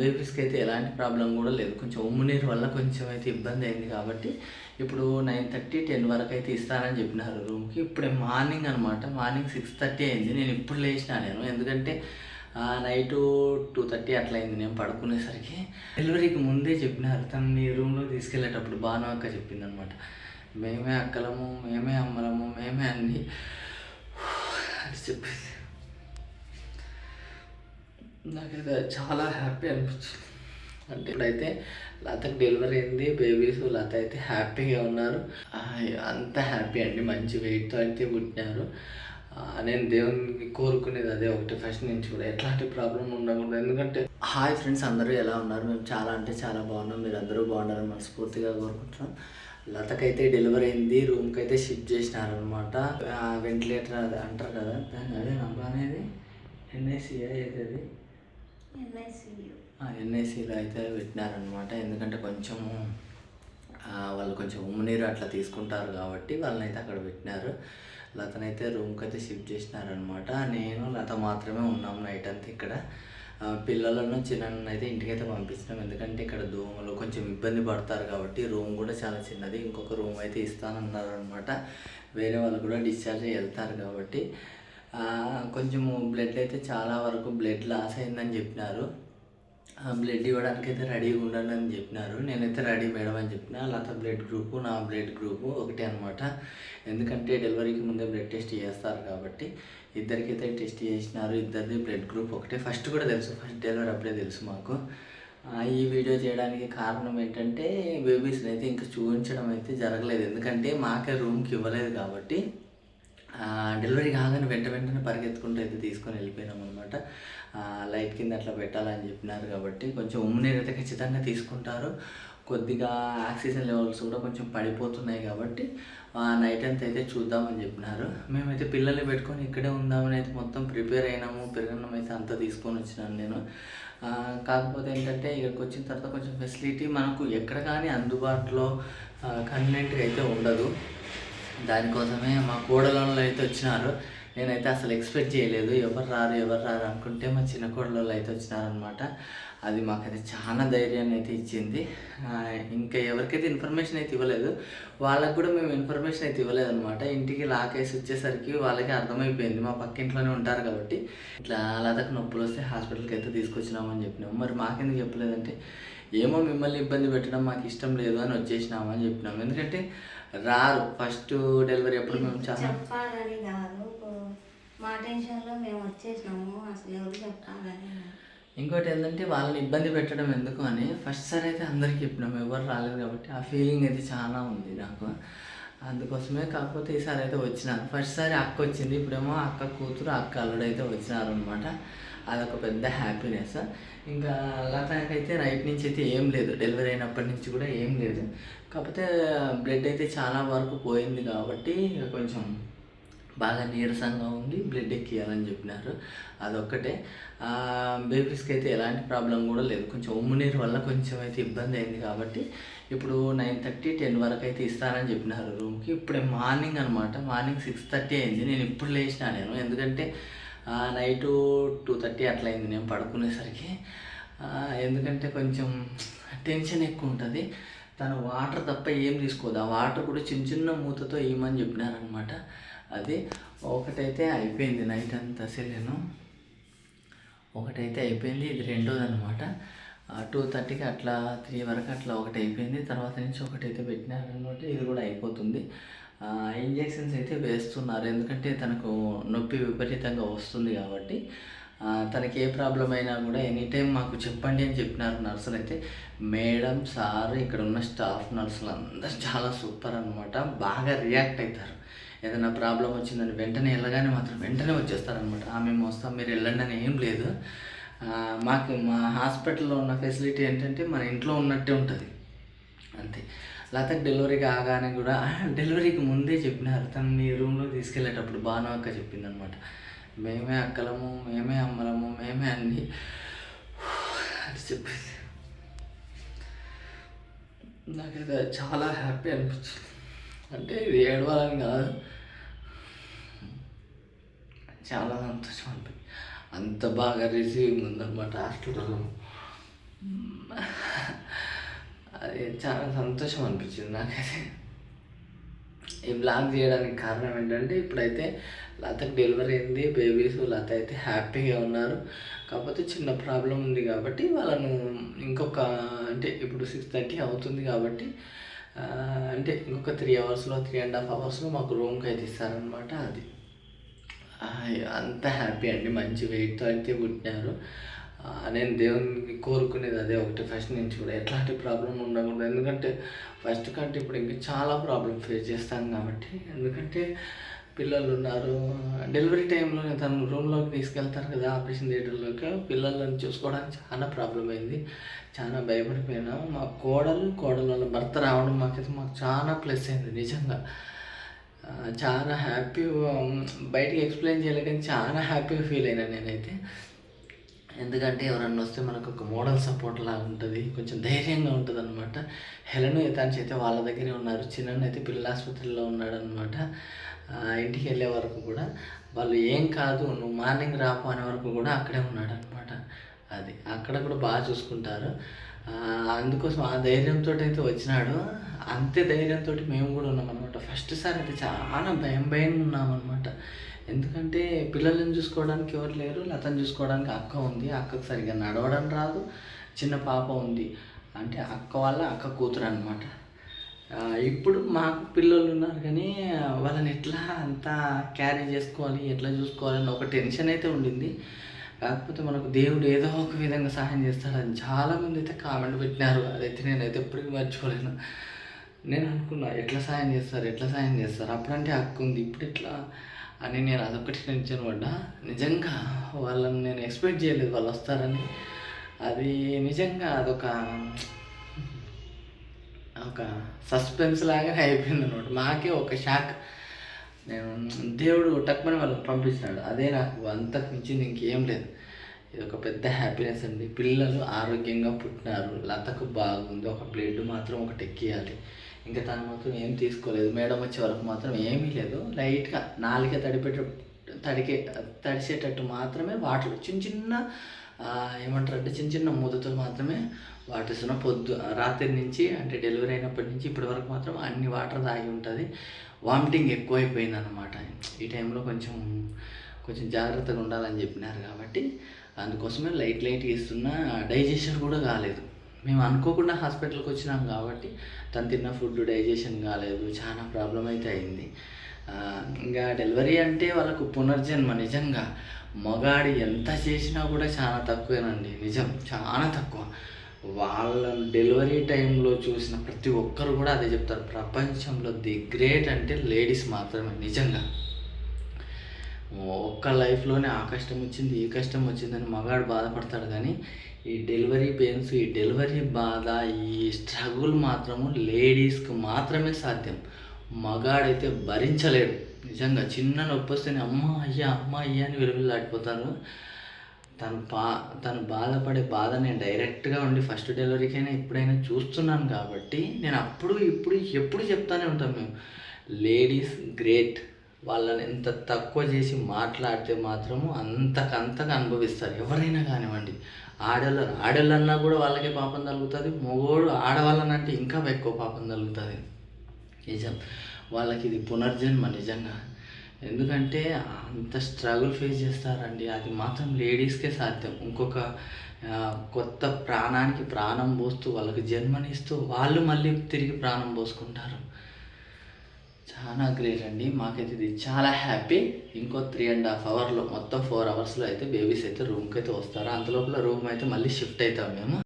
బేబీస్కి అయితే ఎలాంటి ప్రాబ్లం కూడా లేదు. కొంచెం ఉమ్ము నీరు వల్ల కొంచెం అయితే ఇబ్బంది అయింది కాబట్టి ఇప్పుడు నైన్ థర్టీ టెన్ వరకు అయితే ఇస్తానని చెప్పినారు రూమ్కి ఇప్పుడే మార్నింగ్ అనమాట మార్నింగ్ సిక్స్ థర్టీ అయింది. నేను ఇప్పుడు లేచినా నేను. ఎందుకంటే నైట్ టూ థర్టీ అట్లా అయింది నేను పడుకునేసరికి డెలివరీకి ముందే చెప్పినారు. తను మీ రూమ్లో తీసుకెళ్ళేటప్పుడు బాను అక్క చెప్పింది అనమాట మేమే అక్కలము మేమే అమ్మలము మేమే అన్నీ. అని చెప్పింది నాకైతే చాలా హ్యాపీ అనిపించింది. అంటే ఇప్పుడైతే లతకు డెలివరీ అయింది బేబీస్ లత అయితే హ్యాపీగా ఉన్నారు. అంత హ్యాపీ అండి మంచి వెయిట్తో అయితే పుట్టినారు. నేను దేవుని కోరుకునేది అదే ఒకటి ఫస్ట్ నుంచి కూడా. ఎట్లాంటి ప్రాబ్లం ఉండకూడదు. ఎందుకంటే హాయ్ ఫ్రెండ్స్ అందరూ ఎలా ఉన్నారు? మేము చాలా అంటే చాలా బాగున్నాం. మీరు అందరూ బాగున్నారని మనస్ఫూర్తిగా కోరుకుంటున్నాం. లతకైతే డెలివరీ అయింది రూమ్కి అయితే షిఫ్ట్ చేసినారనమాట వెంటిలేటర్ అది అంటారు కదా దాని అదే నంబర్ అనేది ఎన్ఐసిఐ అయితే అది? ఎన్ఐసిలో అయితే పెట్టినారనమాట ఎందుకంటే కొంచెము వాళ్ళు కొంచెం ఉమ్మనీరు అట్లా తీసుకుంటారు కాబట్టి వాళ్ళని అయితే అక్కడ పెట్టినారు. లతనైతే రూమ్కి అయితే షిఫ్ట్ చేసినారనమాట నేను లత మాత్రమే ఉన్నాం నైట్ అంతా ఇక్కడ. పిల్లలను చిన్న అయితే ఇంటికైతే పంపించినాం ఎందుకంటే ఇక్కడ దోమలు కొంచెం ఇబ్బంది పడతారు కాబట్టి రూమ్ కూడా చాలా చిన్నది. ఇంకొక రూమ్ అయితే ఇస్తానన్నారు అనమాట వేరే వాళ్ళు కూడా డిశ్చార్జ్ వెళ్తారు కాబట్టి. కొంచెము బ్లడ్ అయితే చాలా వరకు బ్లడ్ లాస్ అయిందని చెప్పినారు. ఆ బ్లడ్ ఇవ్వడానికి అయితే రెడీగా ఉండండి అని చెప్పినారు. నేనైతే రెడీ మేడం అని చెప్పిన. లత బ్లడ్ గ్రూప్ నా బ్లడ్ గ్రూప్ ఒకటే అనమాట ఎందుకంటే డెలివరీకి ముందే బ్లడ్ టెస్ట్ చేస్తారు కాబట్టి ఇద్దరికైతే టెస్ట్ చేసినారు. ఇద్దరిది బ్లడ్ గ్రూప్ ఒకటే. ఫస్ట్ కూడా తెలుసు. ఫస్ట్ డెలివరీ అప్పుడే తెలుసు మాకు. ఈ వీడియో చేయడానికి కారణం ఏంటంటే బేబీస్ని అయితే ఇంకా చూపించడం అయితే జరగలేదు. ఎందుకంటే మాకే రూమ్కి ఇవ్వలేదు కాబట్టి డెలివరీ కాగానే వెంట వెంటనే పరిగెత్తుకుంటూ అయితే తీసుకొని వెళ్ళిపోయినాం అనమాట లైట్ కింద అట్లా పెట్టాలని చెప్పినారు కాబట్టి కొంచెం ఉమ్ము నీరు అయితే ఖచ్చితంగా తీసుకుంటారు. కొద్దిగా ఆక్సిజన్ లెవెల్స్ కూడా కొంచెం పడిపోతున్నాయి కాబట్టి నైట్ అంతా అయితే చూద్దామని చెప్పినారు. మేమైతే పిల్లల్ని పెట్టుకొని ఇక్కడే ఉందామని అయితే మొత్తం ప్రిపేర్ అయినాము పెరగడం అయితే అంతా తీసుకొని వచ్చినాను నేను. కాకపోతే ఏంటంటే ఇక్కడికి వచ్చిన తర్వాత కొంచెం ఫెసిలిటీ మనకు ఎక్కడ కానీ అందుబాటులో కన్వీనెంట్గా అయితే ఉండదు. దానికోసమే మా కోడలలో అయితే వచ్చినారు. నేనైతే అసలు ఎక్స్పెక్ట్ చేయలేదు. ఎవరు రారు ఎవరు రారు అనుకుంటే మా చిన్న కోడలలో అయితే వచ్చినారనమాట అది మాకైతే చాలా ధైర్యాన్ని అయితే ఇచ్చింది. ఇంకా ఎవరికైతే ఇన్ఫర్మేషన్ అయితే ఇవ్వలేదు వాళ్ళకు కూడా మేము ఇన్ఫర్మేషన్ అయితే ఇవ్వలేదు అనమాట ఇంటికి లాకేసి వచ్చేసరికి వాళ్ళకి అర్థమైపోయింది. మా పక్కింట్లోనే ఉంటారు కాబట్టి ఇట్లా లతకు నొప్పులు వస్తే హాస్పిటల్కి అయితే తీసుకొచ్చినామని చెప్పినాము మరి మాకెందుకు చెప్పలేదంటే ఏమో మిమ్మల్ని ఇబ్బంది పెట్టడం మాకు ఇష్టం లేదు అని వచ్చేసినామని చెప్పినాము ఎందుకంటే రారు. ఫస్ట్ డెలివరీ అప్పుడు మేము చాలా చెప్పాలని కాదు. ఇప్పుడు మా టెన్షన్లో మేము వచ్చేసినాము. అసలు ఎవరు చెప్పాలని ఇంకోటి ఏంటంటే వాళ్ళని ఇబ్బంది పెట్టడం ఎందుకు అని ఫస్ట్ సారి అయితే అందరికీ చెప్పినాం. ఎవరు రాలేదు కాబట్టి ఆ ఫీలింగ్ అయితే చాలా ఉంది నాకు. అందుకోసమే కాకపోతే ఈసారి అయితే వచ్చినారు. ఫస్ట్ సారి అక్క వచ్చింది. ఇప్పుడేమో అక్క కూతురు అక్క అల్లుడు అయితే వచ్చినారు అనమాట అదొక పెద్ద హ్యాపీనెస్ ఇంకా లతాకైతే రైట్ నుంచి అయితే ఏం లేదు. డెలివరీ అయినప్పటి నుంచి కూడా ఏం లేదు. కాకపోతే బ్లడ్ అయితే చాలా వరకు పోయింది కాబట్టి కొంచెం బాగా నీరసంగా ఉంది బ్లడ్ ఎక్కియాలని చెప్పినారు. అదొక్కటే. బేబీస్కి అయితే ఎలాంటి ప్రాబ్లం కూడా లేదు. కొంచెం ఉమ్ము నీరు వల్ల కొంచెం అయితే ఇబ్బంది అయింది కాబట్టి ఇప్పుడు నైన్ థర్టీ టెన్ వరకు అయితే ఇస్తానని చెప్పినారు రూమ్కి. ఇప్పుడే మార్నింగ్ అనమాట మార్నింగ్ సిక్స్ థర్టీ అయింది. నేను ఇప్పుడు లేచినా నేను. ఎందుకంటే నైట్ టూ థర్టీ అట్లా అయింది నేను పడుకునేసరికి. ఎందుకంటే కొంచెం టెన్షన్ ఎక్కువ ఉంటుంది. తను వాటర్ తప్ప ఏం తీసుకోదు. ఆ వాటర్ కూడా చిన్న చిన్న మూతతో ఇవ్వమని చెప్పినారనమాట అది ఒకటైతే అయిపోయింది నైట్ అంతా సెలెను. ఒకటైతే అయిపోయింది ఇది రెండోది అనమాట టూ థర్టీకి అట్లా త్రీ వరకు అట్లా ఒకటి అయిపోయింది. తర్వాత నుంచి ఒకటైతే పెట్టినారనమాట ఇది కూడా అయిపోతుంది. ఇంజెక్షన్స్ అయితే వేస్తున్నారు. ఎందుకంటే తనకు నొప్పి విపరీతంగా వస్తుంది కాబట్టి తనకి ఏ ప్రాబ్లం అయినా కూడా ఎనీ టైం మాకు చెప్పండి అని చెప్పినారు నర్సులు అయితే. మేడం సార్ ఇక్కడ ఉన్న స్టాఫ్ నర్సులు అందరూ చాలా సూపర్ అనమాట బాగా రియాక్ట్ అవుతారు. ఏదైనా ప్రాబ్లం వచ్చిందని వెంటనే వెళ్ళగానే మాత్రం వెంటనే వచ్చేస్తారనమాట ఆ మేము వస్తాం మీరు వెళ్ళండి అని ఏం లేదు. మాకు మా హాస్పిటల్లో ఉన్న ఫెసిలిటీ ఏంటంటే మన ఇంట్లో ఉన్నట్టే ఉంటుంది. అంతే. లేకపోతే డెలివరీ కాగానే కూడా డెలివరీకి ముందే చెప్పినారు. తను మీ రూమ్లో తీసుకెళ్ళేటప్పుడు బాను అక్క చెప్పింది అనమాట మేమే అక్కలము మేమే అమ్మలము మేమే అన్ని. అని చెప్పింది నాకైతే చాలా హ్యాపీ అనిపించింది. అంటే ఇది ఏడవాలని కాదు. చాలా సంతోషం అనిపించింది అంత బాగా రిసీవింగ్ ఉందన్నమాట హాస్టల్లో అది చాలా సంతోషం అనిపించింది నాకైతే. ఈ బ్లాగ్ చేయడానికి కారణం ఏంటంటే ఇప్పుడైతే లతకి డెలివరీ అయింది బేబీస్ లత అయితే హ్యాపీగా ఉన్నారు. కాకపోతే చిన్న ప్రాబ్లం ఉంది కాబట్టి వాళ్ళను ఇంకొక అంటే ఇప్పుడు సిక్స్ థర్టీ అవుతుంది కాబట్టి అంటే ఇంకొక త్రీ అవర్స్లో త్రీ అండ్ హాఫ్ అవర్స్లో మాకు రూమ్కి అయితే ఇస్తారనమాట అది. అంత హ్యాపీ అండి. మంచి వెయిట్తో అయితే పుట్టినారు. నేను దేవుని కోరుకునేది అదే ఒకటి ఫస్ట్ నుంచి కూడా. ఎట్లాంటి ప్రాబ్లం ఉండకూడదు. ఎందుకంటే ఫస్ట్ కంటే ఇప్పుడు ఇంకా చాలా ప్రాబ్లం ఫేస్ చేస్తాం కాబట్టి. ఎందుకంటే పిల్లలు ఉన్నారు. డెలివరీ టైంలో తను రూమ్లోకి తీసుకెళ్తారు కదా ఆపరేషన్ థియేటర్లోకి. పిల్లలను చూసుకోవడానికి చాలా ప్రాబ్లం అయింది. చాలా భయపడిపోయినా. మా కోడలు కోడలు వాళ్ళ భర్త రావడం మాకైతే మాకు చాలా ప్లస్ అయింది నిజంగా. చాలా హ్యాపీ బయటికి ఎక్స్ప్లెయిన్ చేయలేకని చాలా హ్యాపీగా ఫీల్ అయినా నేనైతే. ఎందుకంటే ఎవరన్నా వస్తే మనకు ఒక మోడల్ సపోర్ట్ లాగా ఉంటుంది కొంచెం ధైర్యంగా ఉంటుంది అనమాట హెలను యథాంశ్ అయితే వాళ్ళ దగ్గరే ఉన్నారు. చిన్న అయితే పిల్లల ఆసుపత్రిలో ఉన్నాడు అనమాట ఇంటికి వెళ్ళే వరకు కూడా వాళ్ళు ఏం కాదు నువ్వు మార్నింగ్ రాపు అనే వరకు కూడా అక్కడే ఉన్నాడు అనమాట అది అక్కడ కూడా బాగా చూసుకుంటారు. అందుకోసం ఆ ధైర్యంతో అయితే వచ్చినాడు. అంతే ధైర్యంతో మేము కూడా ఉన్నాం అనమాట ఫస్ట్ సార్ అయితే చాలా భయం భయంగా ఉన్నాం అనమాట ఎందుకంటే పిల్లలను చూసుకోవడానికి ఎవరు లేరు లతను చూసుకోవడానికి అక్క ఉంది. అక్కకు సరిగ్గా నడవడం రాదు. చిన్న పాప ఉంది. అంటే అక్క వాళ్ళ అక్క కూతురు అనమాట ఇప్పుడు మాకు పిల్లలు ఉన్నారు కానీ వాళ్ళని ఎట్లా అంతా క్యారీ చేసుకోవాలి ఎట్లా చూసుకోవాలి అని ఒక టెన్షన్ అయితే ఉండింది. కాకపోతే మనకు దేవుడు ఏదో ఒక విధంగా సహాయం చేస్తాడని చాలామంది అయితే కామెంట్ పెట్టినారు. అదైతే నేనైతే ఎప్పటికీ మర్చిపోలేను. నేను అనుకున్నా ఎట్లా సాయం చేస్తారు? ఎట్లా సాయం చేస్తారు? అప్పుడంటే హక్కు ఉంది. ఇప్పుడు ఎట్లా? అని నేను అదొకటి టెన్షన్ పడ్డా. నిజంగా వాళ్ళని నేను ఎక్స్పెక్ట్ చేయలేదు వాళ్ళు వస్తారని. అది నిజంగా అదొక ఒక సస్పెన్స్ లాగానే అయిపోయింది అనమాట మాకే ఒక షాక్ నేను దేవుడు టక్మని వాళ్ళకి పంపించినాడు అదే నాకు అంతకు మించింది ఇంకేం లేదు. ఇది ఒక పెద్ద హ్యాపీనెస్ అండి. పిల్లలు ఆరోగ్యంగా పుట్టినారు. లతకు బాగుంది. ఒక బ్లడ్ మాత్రం ఒకటి ఎక్కియాలి. ఇంకా తను మాత్రం ఏం తీసుకోలేదు. మేడం వచ్చే వరకు మాత్రం ఏమీ లేదు. లైట్గా నాలుక తడిపెట్ట తడికే తడిసేటట్టు మాత్రమే వాటర్ చిన్న చిన్న ఏమంటారు అంటే చిన్న చిన్న మూతతో మాత్రమే వాటిస్తున్న పొద్దు రాత్రి నుంచి అంటే డెలివరీ అయినప్పటి నుంచి ఇప్పటి వరకు మాత్రం అన్ని వాటర్ తాగి ఉంటుంది. వామిటింగ్ ఎక్కువైపోయింది అనమాట ఈ టైంలో కొంచెం కొంచెం జాగ్రత్తగా ఉండాలని చెప్పినారు కాబట్టి అందుకోసమే లైట్ లైట్ ఇస్తున్నా డైజెషన్ కూడా కాలేదు. మేము అనుకోకుండా హాస్పిటల్కి వచ్చినాం కాబట్టి తను తిన్న ఫుడ్ డైజెషన్ కాలేదు చాలా ప్రాబ్లం అయితే అయింది. ఇంకా డెలివరీ అంటే వాళ్ళకు పునర్జన్మ నిజంగా మగాడి ఎంత చేసినా కూడా చాలా తక్కువేనండి. నిజం చాలా తక్కువ. వాళ్ళ డెలివరీ టైంలో చూసిన ప్రతి ఒక్కరు కూడా అదే చెప్తారు. ప్రపంచంలో ది గ్రేట్ అంటే లేడీస్ మాత్రమే నిజంగా. ఒక్క లైఫ్లోనే ఆ కష్టం వచ్చింది ఈ కష్టం వచ్చిందని మగాడు బాధపడతాడు కానీ ఈ డెలివరీ పెయిన్స్ ఈ డెలివరీ బాధ ఈ స్ట్రగుల్ మాత్రము లేడీస్కి మాత్రమే సాధ్యం. మగాడైతే భరించలేడు. నిజంగా చిన్న నొప్పి వస్తేనే అమ్మ అయ్యా అమ్మ అయ్యా అని విలువలాడిపోతారు తను బా తను బాధపడే బాధ నేను డైరెక్ట్గా ఉండి ఫస్ట్ డెలివరీకైనా ఎప్పుడైనా చూస్తున్నాను కాబట్టి నేను అప్పుడు ఇప్పుడు ఎప్పుడు చెప్తానే ఉంటాం మేము. Ladies great. వాళ్ళని ఎంత తక్కువ చేసి మాట్లాడితే మాత్రము అంతకంతగా అనుభవిస్తారు. ఎవరైనా కానివ్వండి. ఆడవాళ్ళు ఆడలన్నా కూడా వాళ్ళకే పాపం తగులుతుంది. మగోడు ఆడవాళ్ళనంటే ఇంకా ఎక్కువ పాపం తగులుతుంది. నిజం. వాళ్ళకి ఇది పునర్జన్మ నిజంగా. ఎందుకంటే అంత స్ట్రగుల్ ఫేస్ చేస్తారండి. అది మాత్రం లేడీస్కే సాధ్యం. ఇంకొక కొత్త ప్రాణానికి ప్రాణం పోస్తూ వాళ్ళకి జన్మనిస్తూ వాళ్ళు మళ్ళీ తిరిగి ప్రాణం పోసుకుంటారు. చాలా గ్రేట్ అండి. మాకైతే ఇది చాలా హ్యాపీ ఇంకో త్రీ అండ్ హాఫ్ అవర్లో మొత్తం ఫోర్ అవర్స్లో అయితే బేబీస్ అయితే రూమ్కి అయితే వస్తారు? అంతలోపల రూమ్ అయితే మళ్ళీ షిఫ్ట్ అవుతాం మేము.